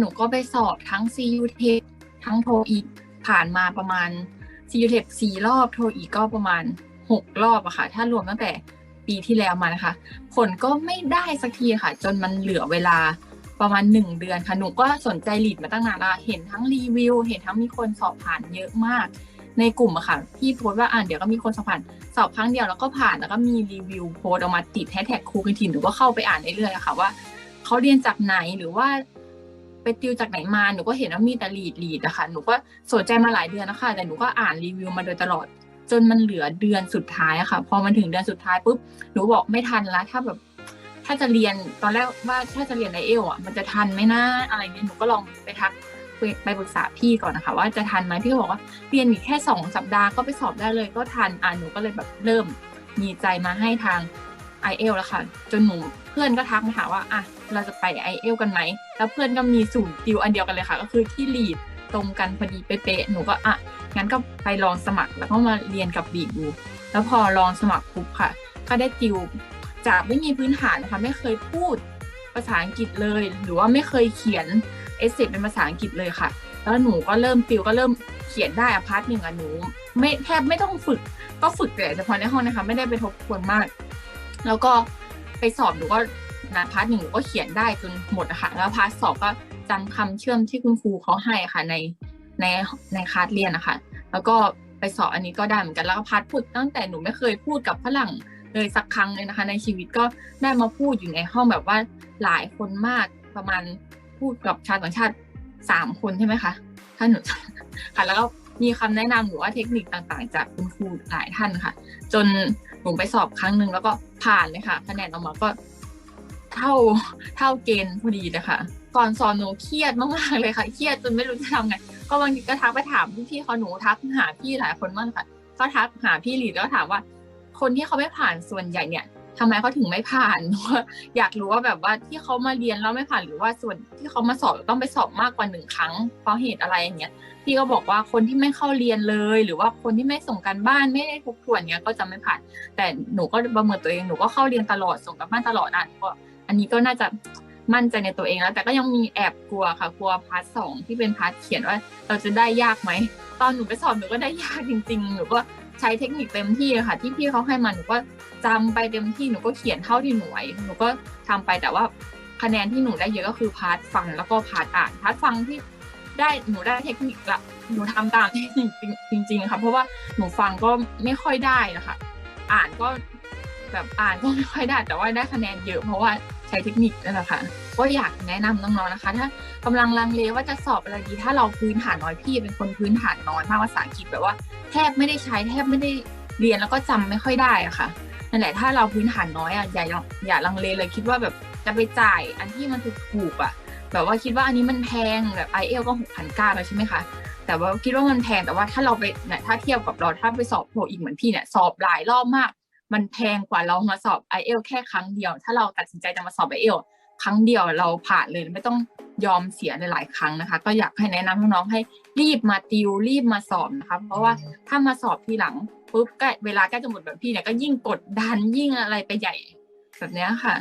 หนูก็ไปสอบทั้ง CU t ทั้งโทอีกผ่านมาประมาณ CU t สี่รอบโทอีกก็ประมาณหกรอบอะค่ะ ถ้ารวมตั้งแต่ปีที่แล้วมานะคะ ผลก็ไม่ได้สักทีค่ะ จนมันเหลือเวลาประมาณหนึ่งเดือนค่ะ หนูก็สนใจลีดมาตั้งนานละเห็นทั้งรีวิว เห็นทั้งมีคนสอบผ่านเยอะมาก ในกลุ่มอะค่ะพี่โพสต์ว่าอ่านเดี๋ยวก็มีคนสอบผ่าน สอบครั้งเดียวแล้วก็ผ่าน แล้วก็มีรีวิวโพสต์ออกมาติดแฮชแท็กครูกันทีหนูก็เข้าไปอ่านเรื่อยๆอะค่ะว่าเขาเรียนจากไหนหรือว่า ไปติวจากไหนมาหนูก็เห็นว่ามีแต่ลีดลีดอะค่ะหนูก็สนใจมาหลายเดือนแล้วค่ะแต่หนูก็อ่านรีวิวมาโดยตลอด จนมันเหลือเดือนสุดท้ายอะค่ะ พอมันถึงเดือนสุดท้ายปุ๊บหนูบอกไม่ทันละถ้าแบบถ้าจะเรียนตอนแรกว่าถ้าจะเรียนไอเอลอะมันจะทันไหมนะอะไรเงี้ยหนูก็ลองไปทักไปปรึกษาพี่ก่อนนะคะ ว่าจะทันไหมพี่ก็บอกว่าเรียนอีกแค่สองสัปดาห์ก็ไปสอบได้เลยก็ทันอ่าหนูก็เลยแบบเริ่มมีใจมาให้ทาง ไอเอลแล้วค่ะ จนหนูเพื่อนก็ทักมาถาว่าอะเราจะไปไอเอลกันไหม แล้วเพื่อนก็มีสูตรติวอันเดียวกันเลยค่ะ ก็คือที่ลีดตรงกันพอดีเป๊ะๆหนูก็อะงั้นก็ไปลองสมัครแล้วก็มาเรียนกับลีดดู แล้วพอลองสมัครปุ๊บค่ะ ก็ได้ติวจากไม่มีพื้นฐานนะคะไม่เคยพูดภาษาอังกฤษเลย หรือว่าไม่เคยเขียนเอเซเป็นภาษาอังกฤษเลยค่ะ แล้วหนูก็เริ่มติวก็เริ่มเขียนได้อพาร์ทหนึ่งอะหนู ไม่แทบไม่ต้องฝึกก็ฝึกแต่เฉพาะในห้องนะคะ ไม่ได้ไปทบทวนมาก แล้วก็ไปสอบหนูก็นะพาร์ทหนึ่งหนูก็เขียนได้จนหมดอะค่ะแล้วพาร์ทสอบก็จำคำเชื่อมที่คุณครูเขาให้ค่ะในในในคาสเรียนนะคะ แล้วก็ไปสอบอันนี้ก็ได้เหมือนกันแล้วก็พาร์ทพูดตั้งแต่หนูไม่เคยพูดกับฝรั่งเลยสักครั้งเลยนะคะ ในชีวิตก็ได้มาพูดอยู่ในห้องแบบว่าหลายคนมากประมาณพูดกับชาวต่างชาติสามคนใช่ไหมคะถ้าหนูค่ะแล้วก็ มีคำแนะนำหรือว่าเทคนิคต่างๆ จากคุณครูหลายท่านค่ะ จนหนูไปสอบครั้งหนึ่งแล้วก็ผ่านเลยค่ะ คะแนนออกมาก็เท่าเท่าเกณฑ์พอดีเลยค่ะก่อนสอนหนูเครียดมากๆเลยค่ะเครียดจนไม่รู้จะทำไงก็บางทีก็ทักไปถามพี่ๆเขาหนูทักหาพี่หลายคนมากค่ะก็ทักหาพี่หลีดแล้วถามว่า คนที่เขาไม่ผ่านส่วนใหญ่เนี่ย ทำไมเขาถึงไม่ผ่านอยากรู้ว่าแบบว่าที่เขามาเรียนแล้วไม่ผ่านหรือว่าส่วนที่เขามาสอบต้องไปสอบมากกว่าหนึ่งครั้ง เพราะเหตุอะไรอย่างเงี้ยพี่ก็บอกว่าคนที่ไม่เข้าเรียนเลย หรือว่าคนที่ไม่ส่งการบ้านไม่ได้ทบทวนเงี้ยก็จะไม่ผ่าน แต่หนูก็ประเมินตัวเองหนูก็เข้าเรียนตลอดส่งการบ้านตลอดอะก็อันนี้ก็น่าจะมั่นใจในตัวเองแล้ว แต่ก็ยังมีแอบกลัวค่ะกลัวพาร์ทสองที่เป็นพาร์ทเขียนว่าเราจะได้ยากไหมตอนหนูไปสอบหนูก็ได้ยากจริง ๆ หนูก็ ใช้เทคนิคเต็มที่เลยค่ะ ที่พี่เขาให้มาหนูก็จำไปเต็มที่หนูก็เขียนเท่าที่หนูไหวหนูก็ทำไปแต่ว่าคะแนนที่หนูได้เยอะก็คือพาร์ทฟังแล้วก็พาร์ทอ่านพาร์ทฟังที่ได้หนูได้เทคนิคละหนูทำตามเทคนิคจริง ๆ ค่ะ เพราะว่าหนูฟังก็ไม่ค่อยได้นะคะ อ่านก็แบบอ่านก็ไม่ค่อยได้ แต่ว่าได้คะแนนเยอะเพราะว่า ช้เทคนิคนั่นแหละค่ะก็อยากแนะนำน้องๆนะคะ ถ้ากำลังลังเลว่าจะสอบอะไรดีถ้าเราพื้นฐานน้อยพี่เป็นคนพื้นฐานน้อยมากภาษาอังกฤษแบบว่าแทบไม่ได้ใช้แทบไม่ได้เรียนแล้วก็จำไม่ค่อยได้อะค่ะนั่นแหละถ้าเราพื้นฐานน้อยอะอย่าอย่าลังเลเลยคิดว่าแบบจะไปจ่ายอันที่มันถูกๆอะแบบว่าคิดว่าอันนี้มันแพงแบบไอเอลก็หกพันเก้าแล้วใช่ไหมคะแต่ว่าคิดว่ามันแพงแต่ว่าถ้าเราไปเนี่ยถ้าเทียบกับเราถ้าไปสอบโปรอีกเหมือนพี่เนี่ยสอบหลายรอบมาก มันแพงกว่าเรามาสอบไอเอลแค่ครั้งเดียว ถ้าเราตัดสินใจจะมาสอบไอเอลครั้งเดียวเราผ่านเลยไม่ต้องยอมเสียในหลายครั้งนะคะ ก็อยากให้แนะนำน้องๆให้รีบมาติวรีบมาสอบนะคะเพราะว่าถ้ามาสอบทีหลังปุ๊บใกล้เวลาใกล้จะหมดแบบพี่เนี่ยก็ยิ่งกดดันยิ่งอะไรไปใหญ่แบบนี้ค่ะ